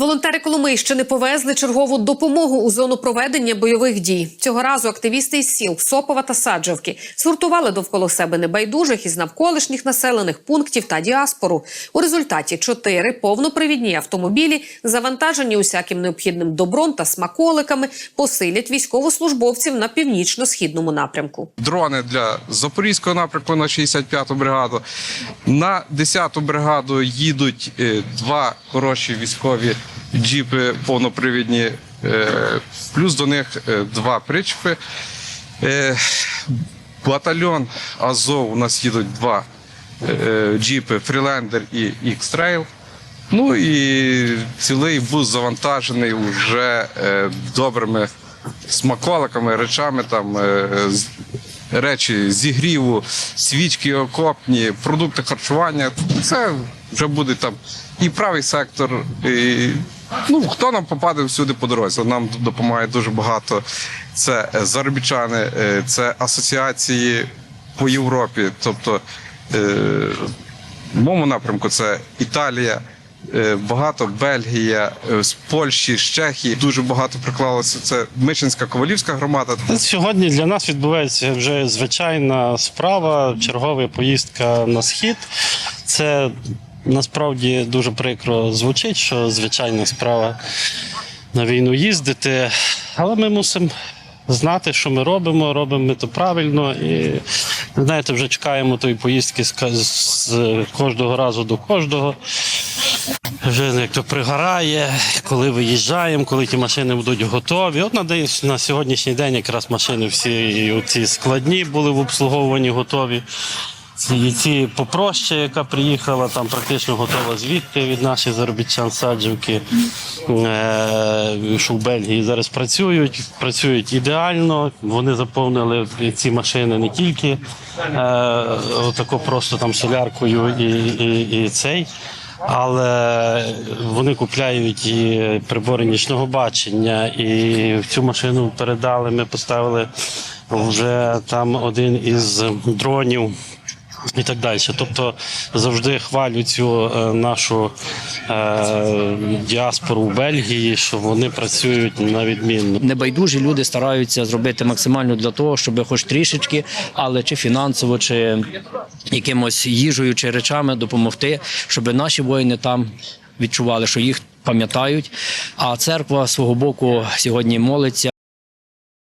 Волонтери Коломийщини повезли чергову допомогу у зону проведення бойових дій. Цього разу активісти із сіл Сопова та Саджавки згуртували довкола себе небайдужих із навколишніх населених пунктів та діаспору. У результаті чотири повнопривідні автомобілі, завантажені усяким необхідним добром та смаколиками, посилять військовослужбовців на північно-східному напрямку. дрони для Запорізького напрямку на 65-ту бригаду. На 10-ту бригаду їдуть е, два хороші військові джіпи повнопривідні, е, плюс до них е, два причепи. Е, Батальйон Азов у нас їдуть два джіпи Фрілендер і X-Trail. Ну і цілий бус завантажений вже добрими смаколиками, речами, там, речі зігріву, свічки окопні, продукти харчування. Це вже буде там і правий сектор. І, ну, хто нам попаде всюди по дорозі? Нам допомагає дуже багато. Це е, заробітчани, е, це асоціації по Європі. Тобто е, в моєму напрямку це Італія, багато Бельгія, з Польщі, з Чехії. Дуже багато приклалося. Це Мичинська ковалівська громада. Сьогодні для нас відбувається вже звичайна справа, чергова поїздка на схід. Це насправді дуже прикро звучить, що звичайна справа на війну їздити, але ми мусимо знати, що ми робимо, робимо ми то правильно. І знаєте, вже чекаємо тої поїздки з, кожного разу до кожного. Вже як то пригорає, коли виїжджаємо, коли ті машини будуть готові. От на день на сьогоднішній день якраз машини всі ці складні були в обслуговуванні готові. Ці, ці попроще, яка приїхала, там практично готова звідти від наших заробітчан саджівки, е, що в Бельгії зараз працюють, працюють ідеально. Вони заповнили ці машини не тільки е, отако просто там соляркою і, і, і цей. Але вони купляють і прибори нічного бачення, і в цю машину передали. Ми поставили вже там один із дронів. І так далі. Тобто завжди хвалю цю е, нашу е, діаспору в Бельгії, що вони працюють на відмінно. Небайдужі люди стараються зробити максимально для того, щоб хоч трішечки, але чи фінансово, чи якимось їжею чи речами допомогти, щоб наші воїни там відчували, що їх пам'ятають. А церква свого боку сьогодні молиться.